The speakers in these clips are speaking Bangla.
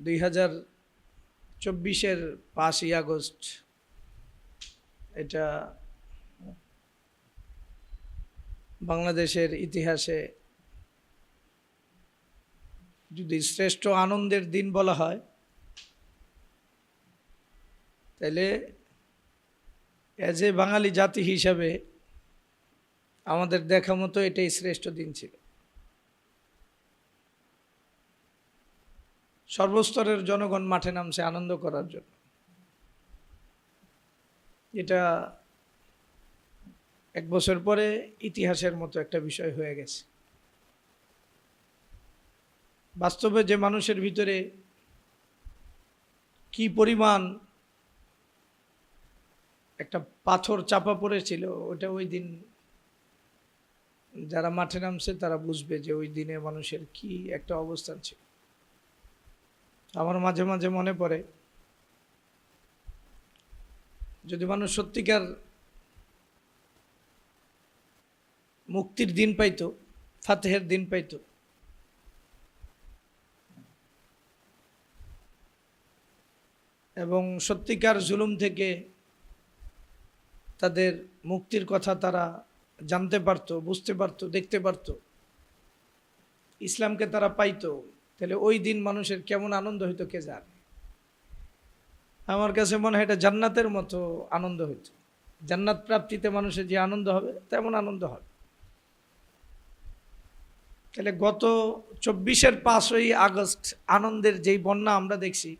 দুই হাজার চব্বিশের পাঁচই আগস্ট এটা বাংলাদেশের ইতিহাসে যদি শ্রেষ্ঠ আনন্দের দিন বলা হয়, তাহলে অ্যাজ এ বাঙালি জাতি হিসাবে আমাদের দেখা মতো এটাই শ্রেষ্ঠ দিন ছিল। সর্বস্তরের জনগণ মাঠে নামছে আনন্দ করার জন্য। এটা এক বছর পরে ইতিহাসের মতো একটা বিষয় হয়ে গেছে। বাস্তবে যে মানুষের ভিতরে কি পরিমাণ একটা পাথর চাপা পড়েছিল, ওটা ওই দিন যারা মাঠে নামছে তারা বুঝবে যে ওই দিনে মানুষের কি একটা অবস্থান ছিল। আমার মাঝে মাঝে মনে পড়ে, যদি মানুষ সত্যিকার মুক্তির দিন পাইতো, ফাতেহের দিন পাইতো, এবং সত্যিকার জুলুম থেকে তাদের মুক্তির কথা তারা জানতে পারতো, বুঝতে পারতো, দেখতে পারতো, ইসলামকে তারা পাইতো। তাহলে ওই দিন মানুষের কেমন আনন্দ হইতো কে জানে? আমার কাছে মনে হয় এটা জান্নাতের মতো আনন্দ হইতো। জান্নাত প্রাপ্তিতে মানুষের যে আনন্দ হবে, তেমন আনন্দ হবে। তাহলে গত চব্বিশের পাঁচই আগস্ট আনন্দের যেই বন্যা আমরা দেখছি,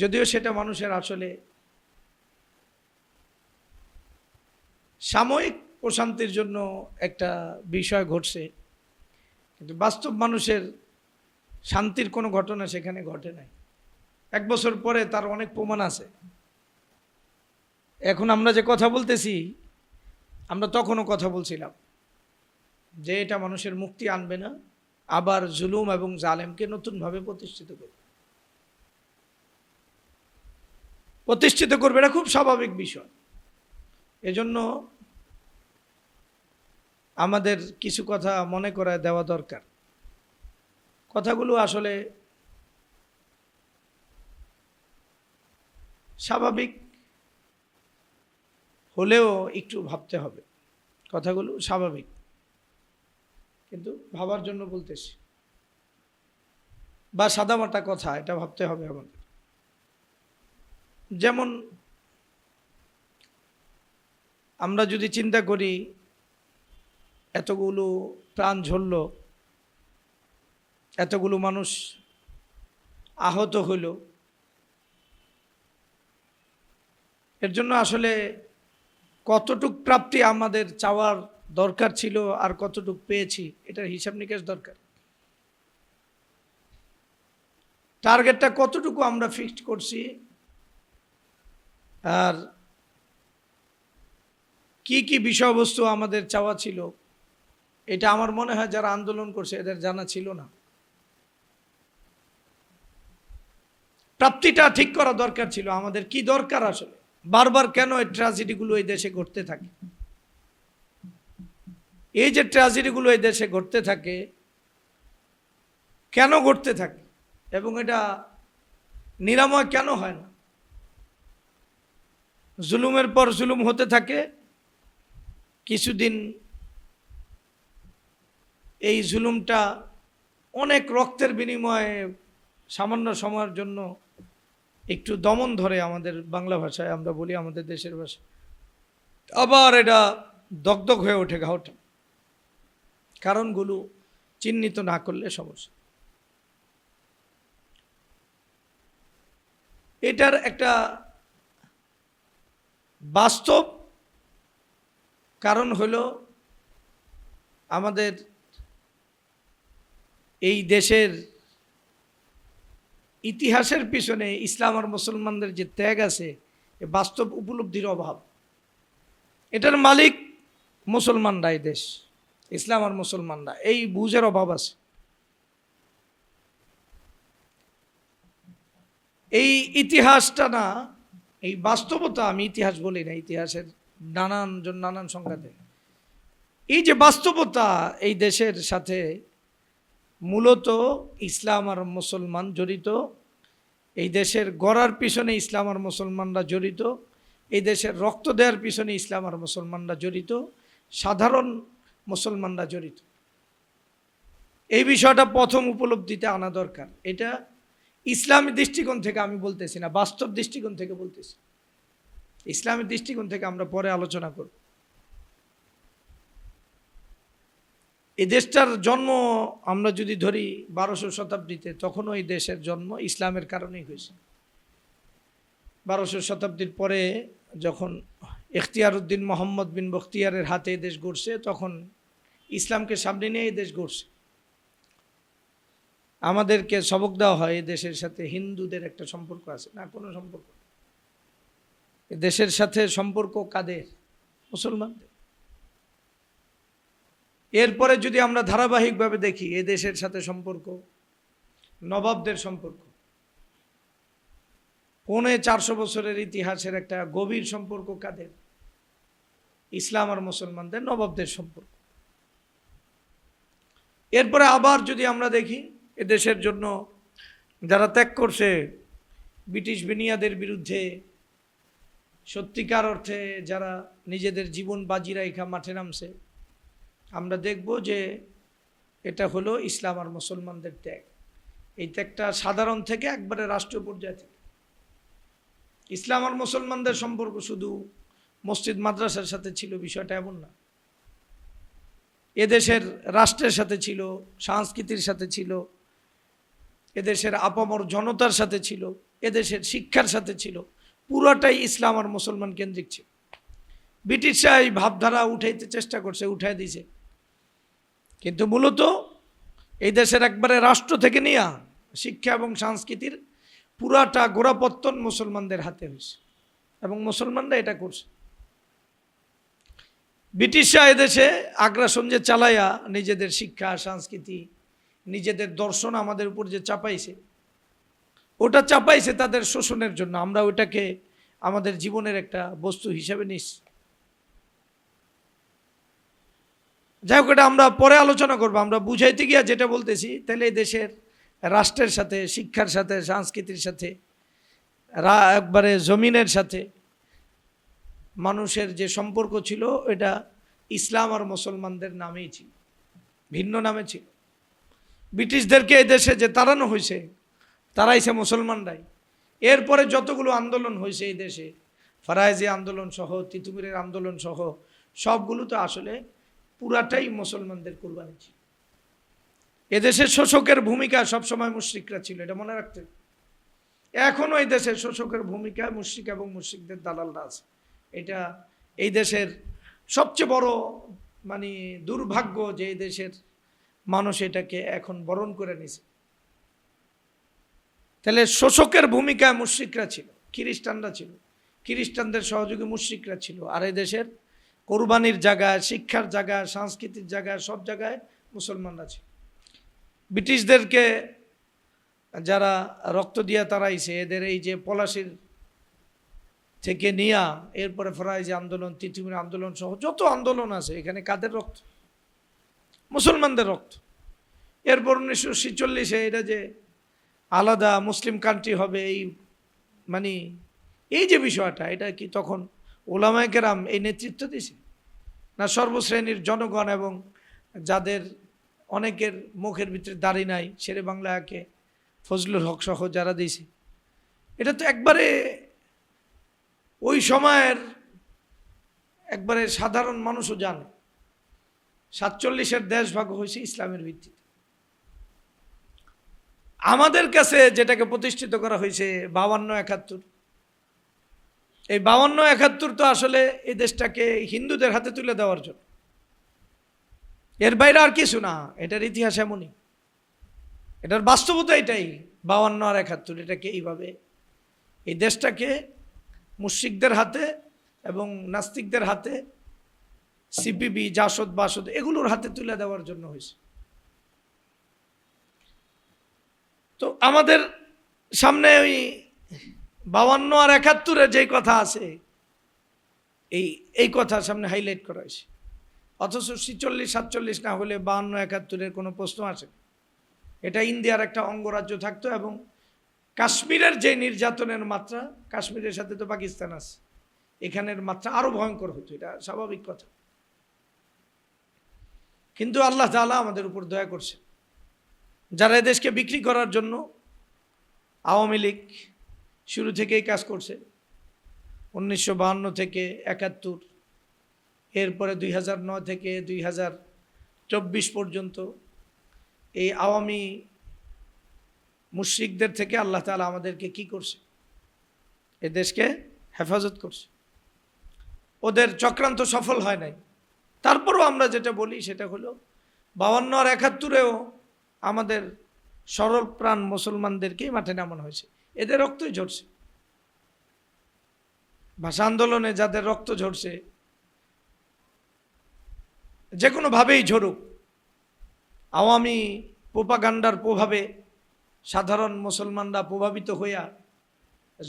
যদিও সেটা মানুষের আসলে সাময়িক প্রশান্তির জন্য একটা বিষয় ঘটছে। কিন্তু বাস্তব মানুষের শান্তির কোনো ঘটনা সেখানে ঘটে নাই। এক বছর পরে তার অনেক প্রমাণ আছে। এখন আমরা যে কথা বলতেছি, আমরা তখনও কথা বলছিলাম যে এটা মানুষের মুক্তি আনবে না, আবার জুলুম এবং জালেমকে নতুনভাবে প্রতিষ্ঠিত করবে। প্রতিষ্ঠিত করবে এটা খুব স্বাভাবিক বিষয়। এজন্য আমাদের কিছু কথা মনে করায় দেওয়া দরকার। কথাগুলো আসলে স্বাভাবিক হলেও একটু ভাবতে হবে। কথাগুলো স্বাভাবিক। কিন্তু ভাবার জন্য বলতেছি। বা সাদামাটা কথা, এটা ভাবতে হবে আমাদের। যেমন আমরা যদি চিন্তা করি এতগুলো প্রাণ ঝরল, এতগুলো মানুষ আহত হইল। এর জন্য আসলে কতটুক প্রাপ্তি আমাদের চাওয়ার দরকার ছিল আর কতটুক পেয়েছি, এটার হিসাব নিকাশ দরকার। টার্গেটটা কতটুকু আমরা ফিক্সড করছি আর কি কি বিষয়বস্তু আমাদের চাওয়া ছিল এটা আমার মনে হয় যারা আন্দোলন করছে, এদের জানা ছিল না। প্রাপ্তিটা ঠিক করা দরকার ছিল। আমাদের কি দরকার আসলে? বারবার কেন এই ট্র্যাজেডিগুলো এই দেশে ঘটতে থাকে? এই যে ট্র্যাজেডিগুলো এই দেশে ঘটতে থাকে, কেন ঘটতে থাকে? এবং এটা নিরাময় কেন হয় না? জুলুমের পর জুলুম হতে থাকে, কিছুদিন এই জুলুমটা অনেক রক্তের বিনিময়ে সামান্য সময়ের জন্য একটু দমন ধরে আমাদের বাংলা ভাষায় আমরা বলি, আমাদের দেশের ভাষা আবার এটা দগদগ হয়ে ওঠে ঘাওটা কারণগুলো চিহ্নিত না করলে সমস্যা। এটার একটা বাস্তব কারণ হলো আমাদের এই দেশের ইতিহাসের পিছনে ইসলাম আর মুসলমানদের যে ত্যাগ আছে বাস্তব উপলব্ধির অভাব। এটার মালিক মুসলমানরা এই দেশ, ইসলাম আর মুসলমানরা। এই বুঝের অভাব আছে। এই ইতিহাসটা না, এই বাস্তবতা আমি ইতিহাস বলি না, ইতিহাসের নানান জন, নানান সংখ্যাতে। এই যে বাস্তবতা এই দেশের সাথে মূলত ইসলাম আর মুসলমান জড়িত। এই দেশের গড়ার পিছনে ইসলাম আর মুসলমানরা জড়িত। এই দেশের রক্ত দেওয়ার পিছনে ইসলাম আর মুসলমানরা জড়িত। সাধারণ মুসলমানরা জড়িত। এই বিষয়টা প্রথম উপলব্ধিতে আনা দরকার। এটা ইসলামী দৃষ্টিকোণ থেকে আমি বলতেছি না, বাস্তব দৃষ্টিকোণ থেকে বলতেছি। ইসলামী দৃষ্টিকোণ থেকে আমরা পরে আলোচনা করব। এই দেশটার জন্ম আমরা যদি ধরি বারোশো শতাব্দীতে, তখনও এই দেশের জন্ম ইসলামের কারণেই হয়েছে। বারোশো শতাব্দীর পরে যখন এখতিয়ার উদ্দিন মোহাম্মদ বিন বখতিয়ারের হাতে এই দেশ গড়ছে, তখন ইসলামকে সামনে নিয়ে এই দেশ গড়ছে। আমাদেরকে সবক দেওয়া হয় এই দেশের সাথে হিন্দুদের একটা সম্পর্ক আছে। না, কোনো সম্পর্ক দেশের সাথে সম্পর্ক কাদের? মুসলমানদের। এরপরে যদি আমরা ধারাবাহিকভাবে দেখি, এ দেশের সাথে সম্পর্ক, নবাবদের সম্পর্ক, পৌনে চারশো বছরের ইতিহাসের একটা গভীর সম্পর্ক কাদের? ইসলাম আর মুসলমানদের নবাবদের সম্পর্ক। এরপরে আবার যদি আমরা দেখি, এ দেশের জন্য যারা ত্যাগ করছে, ব্রিটিশ বিনিয়াদের বিরুদ্ধে, সত্যিকার অর্থে যারা নিজেদের জীবন বাজি রাইখা মাঠে নামছে আমরা দেখব যে এটা হলো ইসলাম আর মুসলমানদের ত্যাগ। এই ত্যাগটা সাধারণ থেকে একবারে রাষ্ট্র পর্যায়ে থেকে। ইসলাম আর মুসলমানদের সম্পর্ক শুধু মসজিদ মাদ্রাসার সাথে ছিল, বিষয়টা এমন না। এদেশের রাষ্ট্রের সাথে ছিল, সংস্কৃতির সাথে ছিল, এদেশের আপামর জনতার সাথে ছিল, এদেশের শিক্ষার সাথে ছিল, পুরোটাই ইসলাম আর মুসলমান কেন্দ্রিক ছিল। ব্রিটিশরা এই ভাবধারা উঠাইতে চেষ্টা করছে, উঠাই দিছে। কিন্তু মূলত এই দেশের একবারে রাষ্ট্র থেকে নিয়া শিক্ষা এবং সংস্কৃতির পুরাটা গোড়াপত্তন মুসলমানদের হাতে হয়েছে এবং মুসলমানরা এটা করছে। ব্রিটিশরা এদেশে আগ্রাসন যে চালাইয়া নিজেদের শিক্ষা, সংস্কৃতি, নিজেদের দর্শন আমাদের উপর যে চাপাইছে, ওটা চাপাইছে তাদের শোষণের জন্য। আমরা ওটাকে আমাদের জীবনের একটা বস্তু হিসেবে নিস যাই হোক, এটা আমরা পরে আলোচনা করব। আমরা বুঝাইতে গিয়া যেটা বলতেছি, তাহলে এই দেশের রাষ্ট্রের সাথে, শিক্ষার সাথে, সংস্কৃতির সাথে, রা- একবারে জমিনের সাথে মানুষের যে সম্পর্ক ছিল, এটা ইসলাম আর মুসলমানদের নামেই ছিল, ভিন্ন নামে ছিল। ব্রিটিশদেরকে এই দেশে যে তাড়ানো হয়েছে তারাইছে মুসলমানরাই। এরপরে যতগুলো আন্দোলন হয়েছে এই দেশে ফারায়েজি আন্দোলন সহ, তিতুমিরের আন্দোলন সহ, সবগুলো তো আসলে পুরাটাই মুসলমানদের কোরবানি ছিল। এদেশের শোষকের ভূমিকা সবসময় মুশ্রিকরা ছিল, এটা মনে রাখতে হবে। এখনও এই দেশের শোষকের ভূমিকা মুশ্রিক এবং মুশ্রিকদের দালালরা আছে। এটা এই দেশের সবচেয়ে বড় মানে দুর্ভাগ্য যে এই দেশের মানুষ এটাকে এখন বরণ করে নিছে। তাহলে শোষকের ভূমিকায় মুশ্রিকরা ছিল, খ্রিস্টানরা ছিল, খ্রিস্টানদের সহযোগী মুশ্রিকরা ছিল, আর এই দেশের কোরবানির জায়গায় শিক্ষার জায়গায় সাংস্কৃতিক জায়গায় সব জায়গায় মুসলমানরা ছিল। ব্রিটিশদেরকে যারা রক্ত দিয়া তারাইছে এদের এই যে পলাশির থেকে নিয়া, এরপরে ফরাইজি আন্দোলন, তিতুমির আন্দোলন সহ যত আন্দোলন আছে, এখানে কাদের রক্ত? মুসলমানদের রক্ত। এরপর উনিশশো ছেচল্লিশে এটা যে আলাদা মুসলিম কান্ট্রি হবে এই মানে এই যে বিষয়টা, এটা কি তখন ওলামায় কেরাম এই নেতৃত্ব দিছে না, সর্বশ্রেণীর জনগণ এবং যাদের অনেকের মুখের ভিতরে দাড়ি নাই, শেরে বাংলাকে ফজলুল হক সহ যারা দিয়েছে। এটা তো একবারে ওই সময়ের একবারে সাধারণ মানুষও জানে। সাতচল্লিশের দেশ ভাগ হয়েছে ইসলামের ভিত্তিতে। আমাদের কাছে যেটাকে প্রতিষ্ঠিত করা হয়েছে বাবান্ন একাত্তর এই বাবান্ন একাত্তর তো আসলে এই দেশটাকে হিন্দুদের হাতে তুলে দেওয়ার জন্য। এর বাইরে আর কিছু না, এটার ইতিহাস এমনই। এটার বাস্তবতা এটাই, বাউান্ন আর একাত্তর, এটাকে এইভাবে এই দেশটাকে মুশ্রিকদের হাতে এবং নাস্তিকদের হাতে, সিপিবি, জাসদ, বাসদ, এগুলোর হাতে তুলে দেওয়ার জন্য হয়েছে। তো আমাদের সামনে ওই বাউান্ন আর একাত্তরের যেই কথা আছে, এই এই কথা সামনে হাইলাইট করা হয়েছে। অথচ ছিচল্লিশ, সাতচল্লিশ না হলে বাহান্ন একাত্তরের কোনো প্রশ্ন আসে এটা ইন্ডিয়ার একটা অঙ্গরাজ্য থাকতো এবং কাশ্মীরের যে নির্যাতনের মাত্রা, কাশ্মীরের সাথে তো পাকিস্তান আছে, এখানের মাত্রা আরও ভয়ঙ্কর হতো, এটা স্বাভাবিক কথা। কিন্তু আল্লাহ তাআলা আমাদের উপর দয়া করছে যারা এদেশকে বিক্রি করার জন্য আওয়ামী লীগ শুরু থেকেই কাজ করছে। উনিশশো থেকে একাত্তর, এরপরে দুই হাজার নয় থেকে দুই হাজার চব্বিশ পর্যন্ত এই আওয়ামী মুশ্রিকদের থেকে আল্লাহ তাআলা আমাদেরকে কি করছে? এ দেশকে হেফাজত করছে। ওদের চক্রান্ত সফল হয় নাই। তারপরও আমরা যেটা বলি সেটা হলো, বাউান্ন আর একাত্তরেও আমাদের সরল প্রাণ মুসলমানদেরকেই মাঠে নামানো হয়েছে। এদের রক্তই ঝরছে। ভাষা আন্দোলনে যাদের রক্ত ঝরছে যে কোনোভাবেই ঝরুক, আওয়ামী পোপাগান্ডার প্রভাবে সাধারণ মুসলমানরা প্রভাবিত হইয়া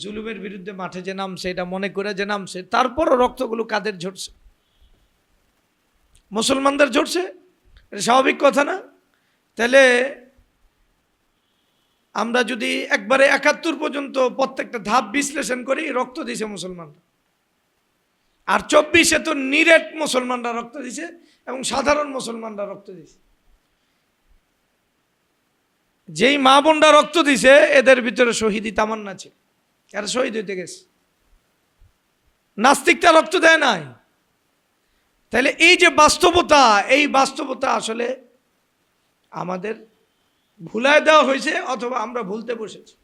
জুলুমের বিরুদ্ধে মাঠে যে নামছে, এটা মনে করে যে নামছে, তারপরও রক্তগুলো কাদের ঝরছে? মুসলমানদের ঝরছে? এটা স্বাভাবিক কথা না? তাহলে আমরা যদি একবারে একাত্তর পর্যন্ত প্রত্যেকটা ধাপ বিশ্লেষণ করি, রক্ত দিছে মুসলমানরা। আর চব্বিশে তো নিরেট মুসলমানরা রক্ত দিছে এবং সাধারণ মুসলমানরা রক্ত দিছে। যেই মা বোনরা রক্ত দিছে, এদের ভিতরে শহীদি তামান্না ছিল। এরা শহীদ হইতে গেছে। নাস্তিকটা রক্ত দেয় নাই। তাহলে এই যে বাস্তবতা, এই বাস্তবতা আসলে আমাদের ভুলায় দেওয়া হয়েছে অথবা আমরা ভুলতে বসেছি।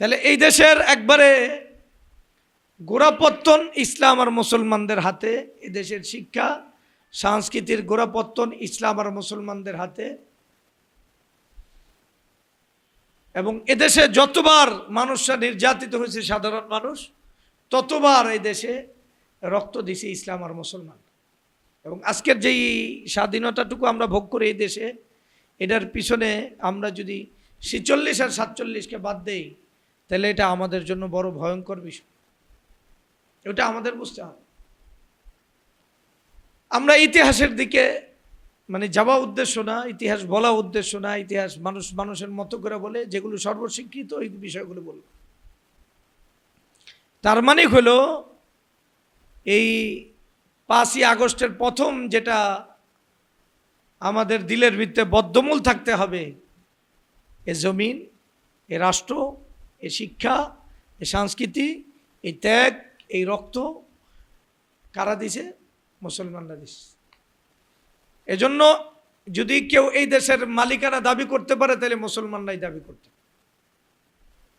তাহলে এই দেশের একবারে গোড়াপত্তন ইসলাম আর মুসলমানদের হাতে, এই দেশের শিক্ষা, সংস্কৃতির গোড়াপত্তন ইসলাম আর মুসলমানদের হাতে, এবং এদেশে যতবার মানুষরা নির্যাতিত হয়েছে, সাধারণ মানুষ, ততবার এই দেশে রক্ত দিছে ইসলাম আর মুসলমান। এবং আজকের যেই স্বাধীনতাটুকু আমরা ভোগ করি এই দেশে এটার পিছনে আমরা যদি ছিচল্লিশ আর সাতচল্লিশকে বাদ দেই, তাহলে এটা আমাদের জন্য বড় ভয়ঙ্কর বিষয়। ওটা আমাদের বুঝতে হবে। আমরা ইতিহাসের দিকে মানে যাওয়া উদ্দেশ্য না, ইতিহাস বলা উদ্দেশ্য না, ইতিহাস মানুষ, মানুষের মতো করে বলে, যেগুলো সর্বস্বীকৃত ওই বিষয়গুলো বলব। তার মানে হলো, এই পাঁচই আগস্টের প্রথম যেটা আমাদের দিলের ভিত্তে বদ্ধমূল থাকতে হবে। এ জমিন, এ রাষ্ট্র, এ শিক্ষা, এ সংস্কৃতি, এই ত্যাগ, এই রক্ত কারা দিছে? মুসলমানরা দিছে। এজন্য যদি কেউ এই দেশের মালিকানা দাবি করতে পারে, তাহলে মুসলমানরাই দাবি করতে।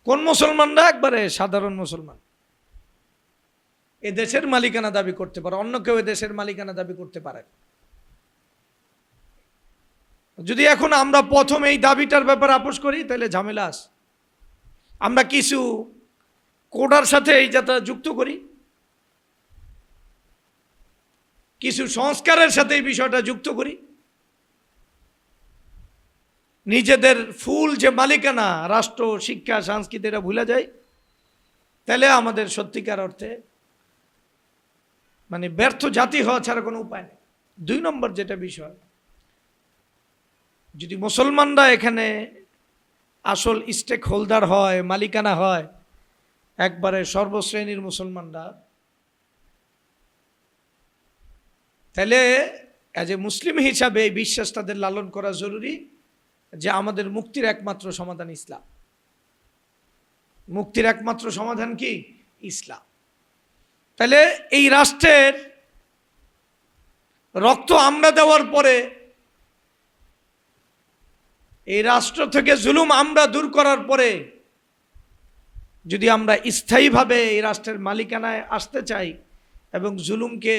কোন মুসলমানরা একবারে সাধারণ মুসলমান। এ দেশের মালিকানা দাবি করতে পারে, অন্য কেউ এ দেশের মালিকানা দাবি করতে পারে। যদি এখন আমরা প্রথম এই দাবিটার ব্যাপারে আপোষ করি, তাহলে ঝামেলা আস আমরা কিছু কোডার সাথে এই যাত্রা যুক্ত করি। কিছু সংস্কারের সাথে এই বিষয়টা যুক্ত করি। নিজেদের ফুল যে মালিকানা, রাষ্ট্র, শিক্ষা, সংস্কৃতি, এটা ভুলে যায় তাহলে আমাদের সত্যিকার অর্থে মানে ব্যর্থ জাতি হওয়া ছাড়া কোনো উপায় নেই। দুই নম্বর যেটা বিষয় যদি মুসলমানরা এখানে আসল স্টেক হোল্ডার হয়, মালিকানা হয়, একবারে সর্বশ্রেণীর মুসলমানরা, তাহলে অ্যাজ এ মুসলিম হিসাবে এই বিশ্বাস তাদের লালন করা জরুরি যে আমাদের মুক্তির একমাত্র সমাধান ইসলাম। মুক্তির একমাত্র সমাধান কি? ইসলাম। তাহলে এই রাষ্ট্রের রক্ত আমরা দেওয়ার পরে এই রাষ্ট্র থেকে জুলুম আমরা দূর করার পরে, যদি আমরা স্থায়ীভাবে এই রাষ্ট্রের মালিকানায় আসতে চাই এবং জুলুমকে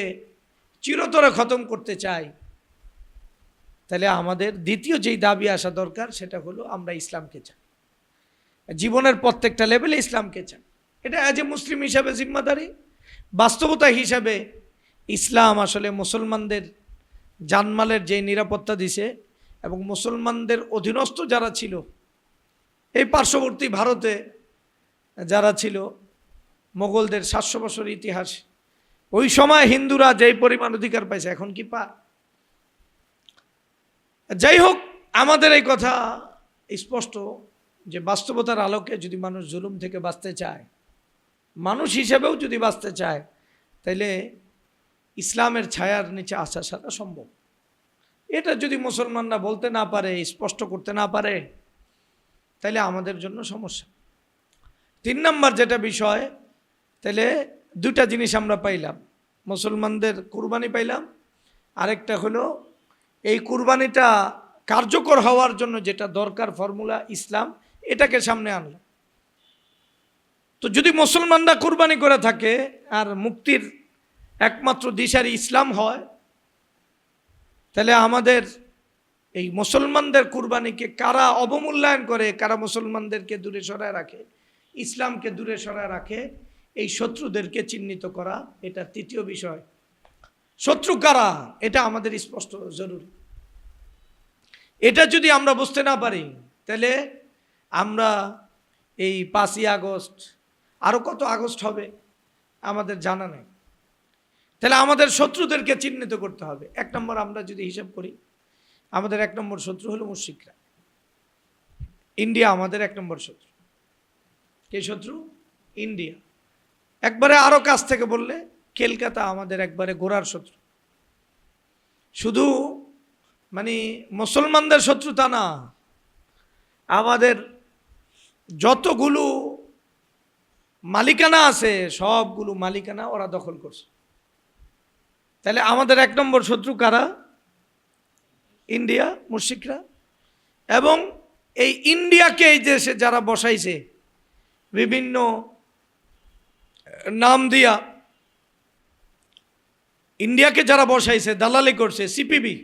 চিরতরে খতম করতে চাই, তাহলে আমাদের দ্বিতীয় যেই দাবি আসা দরকার সেটা হলো আমরা ইসলামকে চাই। জীবনের প্রত্যেকটা লেভেলে ইসলামকে চাই। এটা অ্যাজ এ মুসলিম হিসাবে জিম্মাদারি, বাস্তবতা হিসাবে ইসলাম আসলে মুসলমানদের জানমালের যে নিরাপত্তা দিছে এবং মুসলমানদের অধীনস্থ যারা ছিল, এই পার্শ্ববর্তী ভারতে যারা ছিল, মোগলদের সাতশো বছর ইতিহাস, ওই সময় হিন্দুরা যেই পরিমাণ অধিকার পাইছে, এখন কি পা যাই হোক, আমাদের এই কথা স্পষ্ট যে বাস্তবতার আলোকে যদি মানুষ জুলুম থেকে বাঁচতে চায়, মানুষ হিসেবেও যদি বাঁচতে চায়, তাইলে ইসলামের ছায়ার নিচে আসা সারা সম্ভব। এটা যদি মুসলমানরা বলতে না পারে, স্পষ্ট করতে না পারে তাহলে আমাদের জন্য সমস্যা। তিন নম্বর যেটা বিষয় তাহলে দুটা জিনিস আমরা পাইলাম। মুসলমানদের কুরবানি পাইলাম। আরেকটা হলো, এই কুরবানিটা কার্যকর হওয়ার জন্য যেটা দরকার ফর্মুলা ইসলাম, এটাকে সামনে আনলাম। তো যদি মুসলমানরা কুরবানি করে থাকে, আর মুক্তির একমাত্র দিশারি ইসলাম হয় তাহলে আমাদের এই মুসলমানদের কুরবানিকে কারা অবমূল্যায়ন করে, কারা মুসলমানদেরকে দূরে সরায় রাখে, ইসলামকে দূরে সরায় রাখে, এই শত্রুদেরকে চিহ্নিত করা, এটা তৃতীয় বিষয়। শত্রু কারা? এটা আমাদের স্পষ্ট জরুরি। এটা যদি আমরা বুঝতে না পারি, তাহলে আমরা এই পাঁচই আগস্ট আরও কত আগস্ট হবে, আমাদের জানা নেই। তাহলে আমাদের শত্রুদেরকে চিহ্নিত করতে হবে। এক নম্বর আমরা যদি হিসাব করি, আমাদের এক নম্বর শত্রু হলো মুশিকরা ইন্ডিয়া আমাদের এক নম্বর শত্রু। কে শত্রু? ইন্ডিয়া। একবারে আরও কাছ থেকে বললে, কলকাতা আমাদের একবারে গোড়ার শত্রু। শুধু মানে মুসলমানদের শত্রু তা না, আমাদের যতগুলো মালিকানা আছে, সবগুলো মালিকানা ওরা দখল করছে। তাহলে আমাদের এক নম্বর শত্রু কারা? ইন্ডিয়া মুশিকরা এবং এই ইন্ডিয়াকে এই দেশে যারা বসাইছে, বিভিন্ন নাম দিয়া, ইন্ডিয়াকে যারা বসাইছে, দালালি করছে, সিপিবি,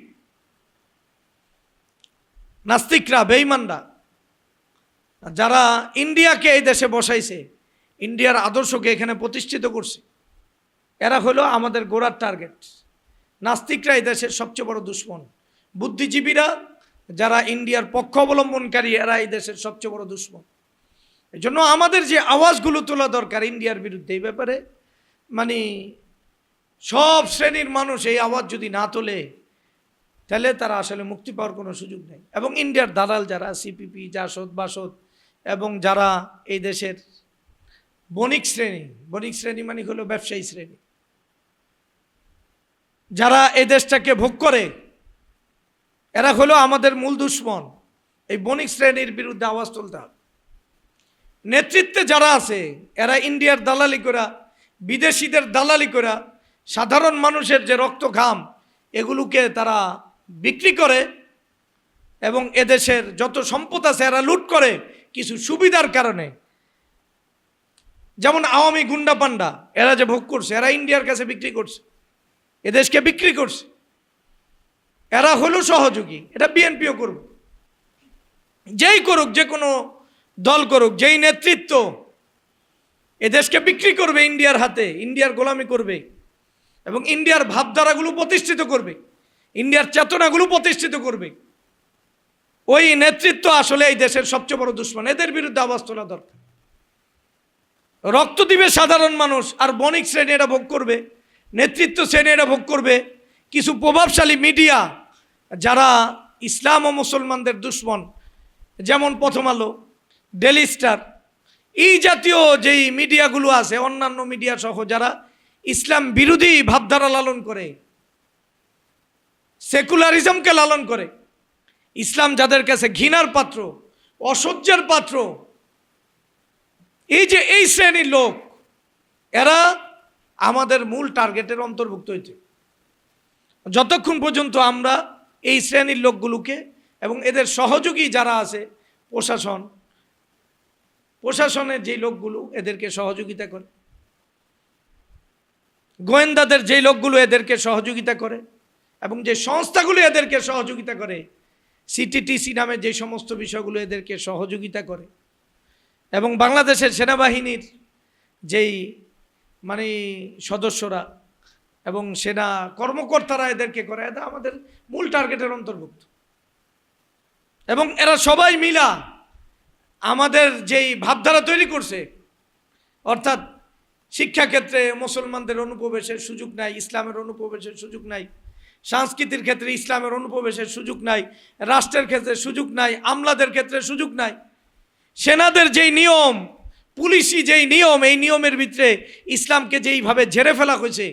নাস্তিকরা, বেইমানরা, যারা ইন্ডিয়াকে এই দেশে বসাইছে, ইন্ডিয়ার আদর্শকে এখানে প্রতিষ্ঠিত করছে। এরা হলো আমাদের গোড়ার টার্গেট নাস্তিকরা দেশের সবচেয়ে বড় দুশ্মন। বুদ্ধিজীবীরা যারা ইন্ডিয়ার পক্ষ অবলম্বনকারী, এরা এই দেশের সবচেয়ে বড় দুশ্মন। এই জন্য আমাদের যে আওয়াজগুলো তোলা দরকার ইন্ডিয়ার বিরুদ্ধে এই ব্যাপারে মানে সব শ্রেণির মানুষ এই আওয়াজ যদি না তোলে, তাহলে তারা আসলে মুক্তি পাওয়ার কোনো সুযোগ নেই। এবং ইন্ডিয়ার দালাল যারা সিপিপি জাসদ, বাসদ, এবং যারা এই দেশের বণিক শ্রেণি বণিক শ্রেণি মানে হলো ব্যবসায়ী শ্রেণি যারা এই দেশটাকে ভোগ করে, এরা হলো আমাদের মূল দুশ্মন। এই বণিক শ্রেণির বিরুদ্ধে আওয়াজ তুলতে হবে। নেতৃত্বে যারা আছে, এরা ইন্ডিয়ার দালালি করা, বিদেশিদের দালালি করা, সাধারণ মানুষের যে রক্ত ঘাম, এগুলোকে তারা বিক্রি করে এবং এদেশের যত সম্পদ আছে এরা লুট করে কিছু সুবিধার কারণে। যেমন আওয়ামী গুন্ডা পান্ডা এরা যে ভোগ করছে, এরা ইন্ডিয়ার কাছে বিক্রি করছে। এদেশকে বিক্রি করছে। এরা হলো সহযোগী, এটা বিএনপিও করবে যেই করুক, যে কোনো দল করুক, যেই নেতৃত্ব এদেশকে বিক্রি করবে ইন্ডিয়ার হাতে, ইন্ডিয়ার গোলামি করবে এবং ইন্ডিয়ার ভাবধারাগুলো প্রতিষ্ঠিত করবে, ইন্ডিয়ার চেতনাগুলো প্রতিষ্ঠিত করবে। ওই নেতৃত্ব আসলে এই দেশের সবচেয়ে বড় দুশ্মন, এদের বিরুদ্ধে আওয়াজ তোলা দরকার। রক্ত দিবে সাধারণ মানুষ, আর বণিক শ্রেণি এটা ভোগ করবে। নেতৃত্ব শ্রেণি এটা ভোগ করবে। কিছু প্রভাবশালী মিডিয়া যারা ইসলাম ও মুসলমানদের দুশ্মন, যেমন প্রথম আলো ডেলি স্টার, এই জাতীয় যেই মিডিয়াগুলো আছে, অন্যান্য মিডিয়া সহ যারা ইসলাম বিরোধী ভাবধারা লালন করে, সেকুলারিজমকে লালন করে, ইসলাম যাদের কাছে ঘৃণার পাত্র, অসহ্যের পাত্র, এই যে এই শ্রেণির লোক, এরা আমাদের মূল টার্গেটের অন্তর্ভুক্ত হয়েছে। যতক্ষণ পর্যন্ত আমরা এই শ্রেণির লোকগুলোকে এবং এদের সহযোগী যারা আছে, প্রশাসন, প্রশাসনের যে লোকগুলো এদেরকে সহযোগিতা করে, গোয়েন্দাদের যে লোকগুলো এদেরকে সহযোগিতা করে এবং যে সংস্থাগুলো এদেরকে সহযোগিতা করে সিটিটিসি নামে যে সমস্ত বিষয়গুলো এদেরকে সহযোগিতা করে এবং বাংলাদেশের সেনাবাহিনীর যেই মানে সদস্যরা এবং সেনা কর্মকর্তারা এদেরকে করে, এটা আমাদের মূল টার্গেটের অন্তর্ভুক্ত। এবং এরা সবাই মিলা আমাদের যেই ভাবধারা তৈরি করছে, অর্থাৎ শিক্ষাক্ষেত্রে মুসলমানদের অনুপ্রবেশের সুযোগ নাই, ইসলামের অনুপ্রবেশের সুযোগ নাই, সংস্কৃতির ক্ষেত্রে ইসলামের অনুপ্রবেশের সুযোগ নাই, রাষ্ট্রের ক্ষেত্রে সুযোগ নাই, আমলাদের ক্ষেত্রে সুযোগ নাই, সেনাদের যেই নিয়ম পুলিশি যেই নিয়ম, এই নিয়মের ভিতরে ইসলামকে যেইভাবে ঝেড়ে ফেলা হয়েছে,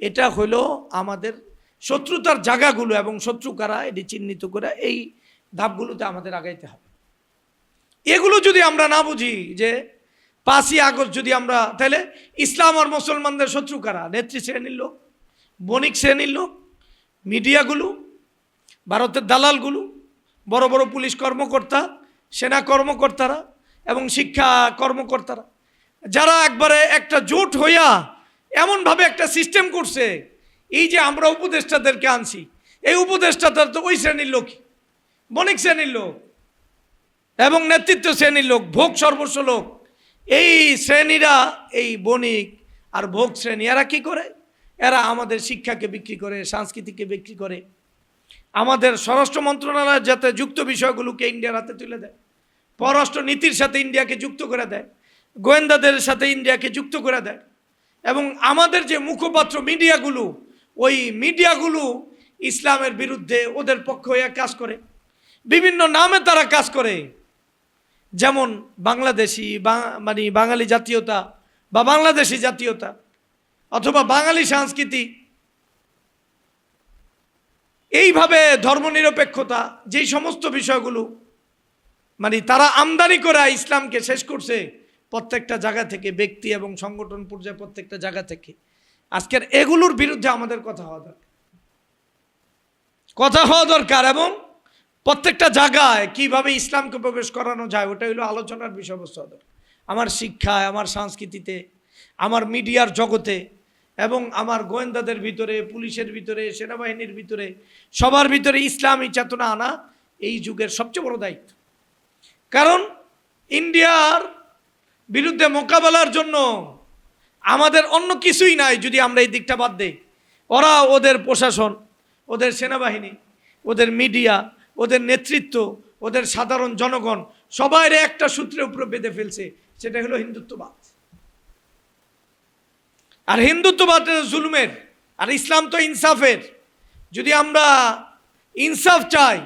এটা হলো আমাদের শত্রুতার জায়গাগুলো এবং শত্রু কারা এটি চিহ্নিত করে এই ধাপগুলোতে আমাদের আগাইতে হবে। এগুলো যদি আমরা না বুঝি যে পাঁচই আগস্ট যদি আমরা, তাহলে ইসলাম আর মুসলমানদের শত্রু কারা নেত্রী শ্রেণির লোক, বণিক শ্রেণির লোক, মিডিয়াগুলো, ভারতের দালালগুলো, বড় বড় পুলিশ কর্মকর্তা, সেনা কর্মকর্তারা এবং শিক্ষা কর্মকর্তারা। যারা একবারে একটা জোট হইয়া এমনভাবে একটা সিস্টেম করছে, এই যে আমরা উপদেষ্টাদেরকে আনছি, এই উপদেষ্টাদের তো ওই শ্রেণির লোকই বণিক শ্রেণির লোক এবং নেতৃত্ব শ্রেণির লোক, ভোগ সর্বস্ব লোক। এই শ্রেণীরা, এই বণিক আর ভোগ শ্রেণি, এরা কী করে? এরা আমাদের শিক্ষাকে বিক্রি করে সংস্কৃতিকে বিক্রি করে। আমাদের স্বরাষ্ট্র মন্ত্রণালয় যাতে যুক্ত বিষয়গুলোকে ইন্ডিয়ার হাতে তুলে দেয়। পররাষ্ট্র নীতির সাথে ইন্ডিয়াকে যুক্ত করে দেয়, গোয়েন্দাদের সাথে ইন্ডিয়াকে যুক্ত করে দেয় এবং আমাদের যে মুখপাত্র মিডিয়াগুলো, ওই মিডিয়াগুলো ইসলামের বিরুদ্ধে ওদের পক্ষ হয়ে কাজ করে। বিভিন্ন নামে তারা কাজ করে। যেমন বাংলাদেশি মানে বাঙালি জাতীয়তা বা বাংলাদেশি জাতীয়তা অথবা বাঙালি সংস্কৃতি। এইভাবে ধর্মনিরপেক্ষতা, যেই সমস্ত বিষয়গুলো মানে তারা আমদানি করে ইসলামকে শেষ করছে প্রত্যেকটা জায়গা থেকে, ব্যক্তি এবং সংগঠন পর্যায়ে প্রত্যেকটা জায়গা থেকে। আজকের এগুলোর বিরুদ্ধে আমাদের কথা হওয়া দরকার। কথা হওয়া দরকার এবং প্রত্যেকটা জায়গায় কীভাবে ইসলামকে প্রবেশ করানো যায়, ওটা হলো আলোচনার বিষয়বস্তু দরকার। আমার শিক্ষায় আমার সংস্কৃতিতে, আমার মিডিয়ার জগতে এবং আমার গোয়েন্দাদের ভিতরে, পুলিশের ভিতরে, সেনাবাহিনীর ভিতরে, সবার ভিতরে ইসলামী চেতনা আনা এই যুগের সবচেয়ে বড় দায়িত্ব। কারণ ইন্ডিয়ার বিরুদ্ধে মোকাবেলার জন্য আমাদের অন্য কিছুই নাই যদি আমরা এই দিকটা বাদ দিই। ওরা ওদের প্রশাসন, ওদের সেনাবাহিনী, ওদের মিডিয়া, ওদের নেতৃত্ব, ওদের সাধারণ জনগণ সবাই একটা সূত্রের উপরে বেঁধে ফেলছে সেটা হলো হিন্দুত্ববাদ। আর হিন্দুত্ববাদ জুলুমের, আর ইসলাম তো ইনসাফের। যদি আমরা ইনসাফ চাই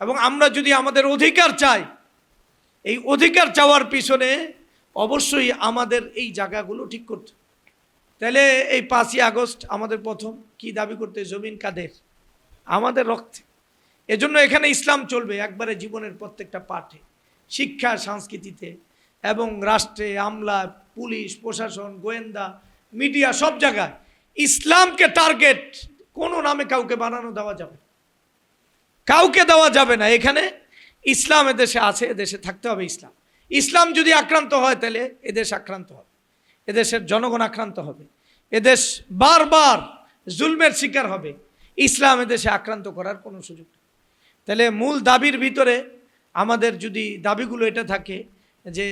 এবং আমরা যদি আমাদের অধিকার চাই এই অধিকার চাওয়ার পিছনে অবশ্যই আমাদের এই জায়গাগুলো ঠিক করতে তাহলে এই পাঁচই আগস্ট আমাদের প্রথম, কি দাবি করতে জমিন কাদের? আমাদের রক্তে। এজন্য এখানে ইসলাম চলবে একবারে জীবনের প্রত্যেকটা পাঠে, শিক্ষা, সংস্কৃতিতে এবং রাষ্ট্রে, আমলা, পুলিশ, প্রশাসন, গোয়েন্দা, মিডিয়া, সব জায়গায়। ইসলামকে টার্গেট কোনো নামে কাউকে বানানো দেওয়া যাবে কাউকে দেওয়া যাবে না। এখানে ইসলাম এদেশে আছে, এদেশে থাকতে হবে ইসলাম। ইসলাম যদি আক্রান্ত হয় তাহলে এদেশ আক্রান্ত হবে, এদেশের জনগণ আক্রান্ত হবে, এদেশ বারবার জুলমের শিকার হবে। ইসলাম এদেশে আক্রান্ত করার কোনো সুযোগ নেই। তাহলে মূল দাবির ভিতরে আমাদের যদি দাবিগুলো এটা থাকে যে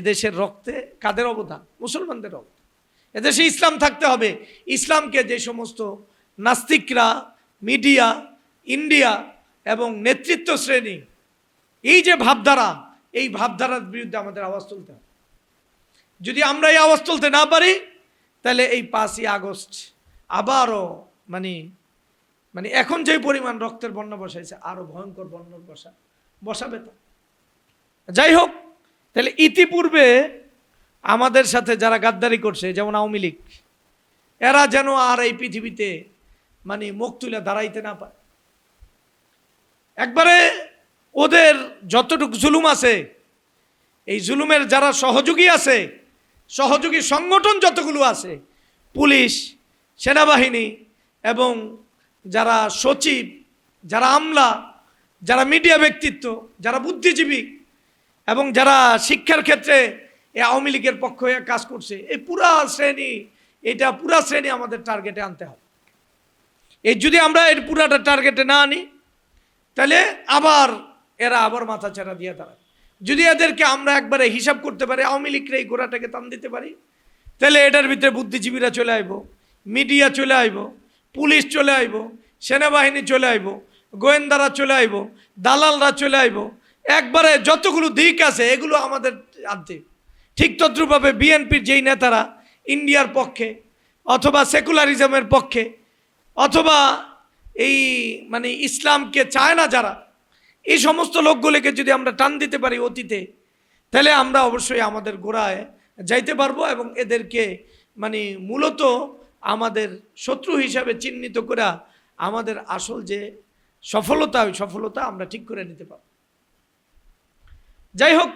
এদেশের রক্তে কাদের অবদান? মুসলমানদের অবদান এদেশে ইসলাম থাকতে হবে। ইসলামকে যে সমস্ত নাস্তিকরা, মিডিয়া, ইন্ডিয়া এবং নেতৃত্ব শ্রেণি এই যে ভাবধারা, এই ভাবধারার বিরুদ্ধে আমাদের আওয়াজ তুলতে হবে। যদি আমরা এই আওয়াজ তুলতে না পারি, তাহলে এই পাঁচই আগস্ট আবারও মানে মানে এখন যে পরিমাণ রক্তের বন্যা বসাইছে, আরও ভয়ঙ্কর বন্যার বসা, বসাবে তা। যাই হোক, তাহলে ইতিপূর্বে আমাদের সাথে যারা গাদ্দারি করছে, যেমন আওয়ামী লীগ, এরা যেন আর এই পৃথিবীতে মানে মুখ তুলে দাঁড়াইতে না পারে। একবারে ওদের যতটুকু জুলুম আছে, এই জুলুমের যারা সহযোগী আছে, সহযোগী সংগঠন যতগুলো আছে, পুলিশ, সেনাবাহিনী এবং যারা সচিব, যারা আমলা, যারা মিডিয়া ব্যক্তিত্ব, যারা বুদ্ধিজীবী এবং যারা শিক্ষার ক্ষেত্রে এই আওয়ামী লীগের পক্ষ হয়ে কাজ করছে, এই পুরা শ্রেণি, এটা পুরা শ্রেণি আমাদের টার্গেটে আনতে হবে। এই যদি আমরা এর পুরাটা টার্গেটে না আনি, তাহলে আবার এরা আবার মাথা ছাড়া দিয়ে দাঁড়ায়। যদি এদেরকে আমরা একবারে হিসাব করতে পারি, আওয়ামী লীগের এই গোড়াটাকে টান দিতে পারি, তাহলে এটার ভিতরে বুদ্ধিজীবীরা চলে আইব, মিডিয়া চলে আইব, পুলিশ চলে আইব, সেনাবাহিনী চলে আইব, গোয়েন্দারা চলে আইব, দালালরা চলে আইব। একবারে যতগুলো দিক আছে, এগুলো আমাদের আনতে। ঠিক তদ্রুপভাবে বিএনপির যেই নেতারা, ইন্ডিয়ার পক্ষে, অথবা সেকুলারিজমের পক্ষে, অথবা এই মানে ইসলামকে চায় না যারা এই সমস্ত লোকগুলিকে যদি আমরা টান দিতে পারি অতীতে, তাহলে আমরা অবশ্যই আমাদের গোড়ায় যাইতে পারব এবং এদেরকে মানে মূলত আমাদের শত্রু হিসাবে চিহ্নিত করা আমাদের আসল যে সফলতা, ওই সফলতা আমরা ঠিক করে নিতে পারব। যাই হোক,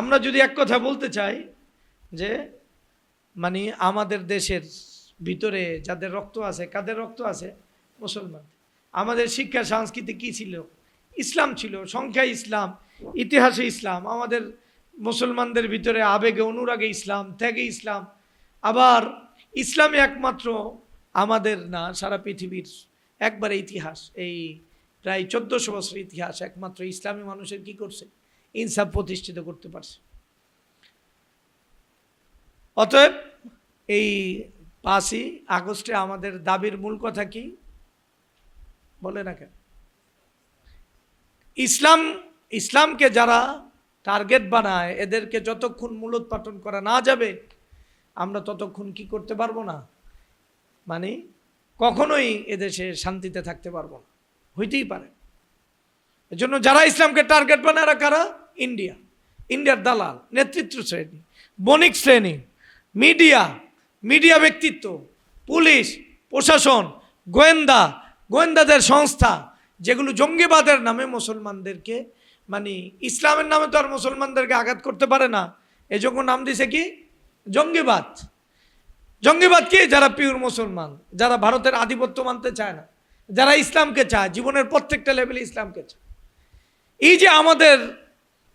আমরা যদি এক কথা বলতে চাই যে মানে আমাদের দেশের ভিতরে যাদের রক্ত আছে, কাদের রক্ত আছে? মুসলমান আমাদের শিক্ষা সংস্কৃতি কি ছিল? ইসলাম ছিল, সংখ্যায় ইসলাম, ইতিহাসে ইসলাম, আমাদের মুসলমানদের ভিতরে আবেগে, অনুরাগে ইসলাম, ত্যাগে ইসলাম, আবার ইসলামে একমাত্র আমাদের না, সারা পৃথিবীর একবারে ইতিহাস, এই প্রায় চোদ্দশো বছর ইতিহাস একমাত্র ইসলামী মানুষের কি করছে? ইনসাফ প্রতিষ্ঠিত করতে পারছে। অতএব এই পাঁচই আগস্টে আমাদের দাবির মূল কথা কি? বলে না কেন ইসলাম, ইসলামকে যারা টার্গেট বানায়, এদেরকে যতক্ষণ মূলোৎপাটন করা না যাবে, আমরা ততক্ষণ কি করতে পারব না? মানে কখনোই এদেশে শান্তিতে থাকতে পারব না। হইতেই পারে। এজন্য যারা ইসলামকে টার্গেট বানায়, এরা কারা? ইন্ডিয়া। ইন্ডিয়ার দালাল, নেতৃত্ব শ্রেণি, বণিক শ্রেণি, মিডিয়া মিডিয়া ব্যক্তিত্ব, পুলিশ, প্রশাসন, গোয়েন্দা, গোয়েন্দাদের সংস্থা যেগুলো জঙ্গিবাদের নামে মুসলমানদেরকে মানে ইসলামের নামে তো আর মুসলমানদেরকে আঘাত করতে পারে না। এই জন্য নাম দিছে কি? জঙ্গিবাদ। জঙ্গিবাদ কি? যারা পিওর মুসলমান, যারা ভারতের আধিপত্য মানতে চায় না, যারা ইসলামকে চায়, জীবনের প্রত্যেকটা লেভেলে ইসলামকে চায়। এই যে আমাদের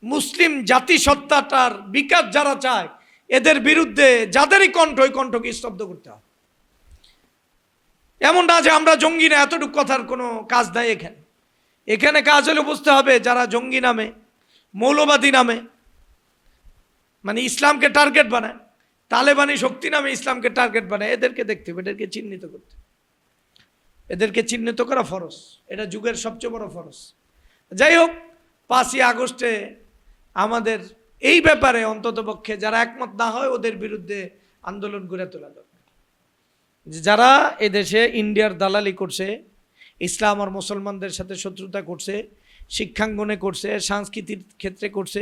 মুসলিম জাতিসত্তাটার বিকাশ যারা চায়, এদের বিরুদ্ধে যাদেরই কণ্ঠ, ওই কণ্ঠকে স্তব্ধ করতে হবে এমন না যে আমরা জঙ্গি না, এতটুকু কথার কোনো কাজ নাই এখানে। এখানে কাজ হলে বুঝতে হবে যারা জঙ্গি নামে, মৌলবাদী নামে মানে ইসলামকে টার্গেট বানায়, তালেবানি শক্তি নামে ইসলামকে টার্গেট বানায়, এদেরকে দেখতে হবে, এদেরকে চিহ্নিত করতে। এদেরকে চিহ্নিত করা ফরজ, এটা যুগের সবচেয়ে বড় ফরজ যাই হোক, পাঁচই আগস্টে আমাদের এই ব্যাপারে অন্ততপক্ষে যারা একমত না হয়, ওদের বিরুদ্ধে আন্দোলন গড়ে তোলা দরকার যারা এদেশে ইন্ডিয়ার দালালি করছে ইসলাম আর মুসলমানদের সাথে শত্রুতা করছে, শিক্ষাঙ্গনে করছে সাংস্কৃতিক ক্ষেত্রে করছে,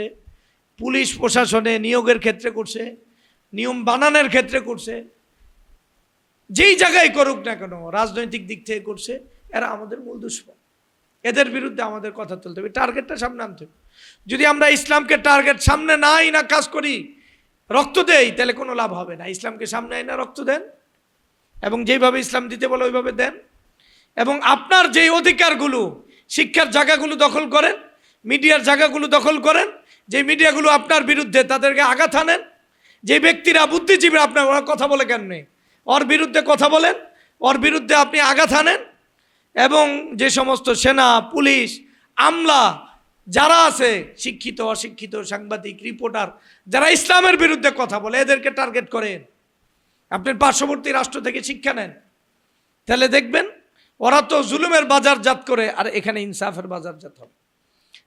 পুলিশ প্রশাসনে নিয়োগের ক্ষেত্রে করছে, নিয়ম বানানোর ক্ষেত্রে করছে, যেই জায়গায় করুক না কেন, রাজনৈতিক দিক থেকে করছে, এরা আমাদের মূল দুশ্মন। এদের বিরুদ্ধে আমাদের কথা তুলতে হবে টার্গেটটা সামনে আনতে হবে। যদি আমরা ইসলামকে টার্গেট সামনে নাই না কাজ করি, রক্ত দেই, তাহলে কোনো লাভ হবে না। ইসলামকে সামনে আই না রক্ত দেন, এবং যেইভাবে ইসলাম দিতে বলে, ওইভাবে দেন। এবং আপনার যেই অধিকারগুলো, শিক্ষার জায়গাগুলো দখল করেন, মিডিয়ার জায়গাগুলো দখল করেন যে মিডিয়াগুলো আপনার বিরুদ্ধে তাদেরকে আঘাত আনেন যে ব্যক্তিরা বুদ্ধিজীবী, আপনার ওরা কথা বলে কেন নেই? ওর বিরুদ্ধে কথা বলেন, ওর বিরুদ্ধে আপনি আঘাত আনেন এবং যে সমস্ত সেনা, পুলিশ, আমলা যারা আছে, শিক্ষিত, অশিক্ষিত, সাংবাদিক, রিপোর্টার, যারা ইসলামের বিরুদ্ধে কথা বলে, এদেরকে টার্গেট করেন। আপনার পার্শ্ববর্তী রাষ্ট্র থেকে শিক্ষা নেন। তাহলে দেখবেন ওরা তো জুলুমের বাজারজাত করে, আর এখানে ইনসাফের বাজারজাত হবে।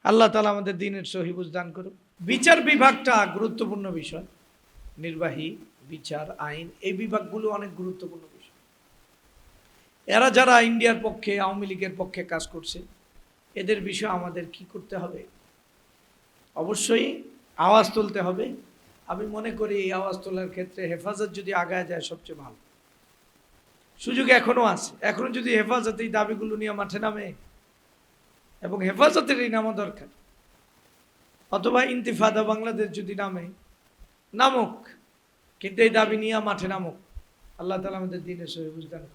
আল্লাহ তালা আমাদের দিনের সহিবুজ দান করুক। বিচার বিভাগটা গুরুত্বপূর্ণ বিষয়। নির্বাহী, বিচার, আইন, এই বিভাগগুলো অনেক গুরুত্বপূর্ণ বিষয়। এরা যারা ইন্ডিয়ার পক্ষে, আওয়ামী লীগের পক্ষে কাজ করছে, এদের বিষয়ে আমাদের কি করতে হবে? অবশ্যই আওয়াজ তুলতে হবে। আমি মনে করি এই আওয়াজ তোলার ক্ষেত্রে হেফাজত যদি আগায় যায়, সবচেয়ে ভালো। সুযোগ এখনও আছে। এখন যদি হেফাজত এই দাবিগুলো নিয়ে মাঠে নামে এবং হেফাজতের এই নামা দরকার, অথবা ইন্তিফাদা বাংলাদেশ যদি নামে, নামক, কিন্তু এই দাবি নিয়ে মাঠে নামক। আল্লাহ তালা আমাদের দিনে সহি বুঝদান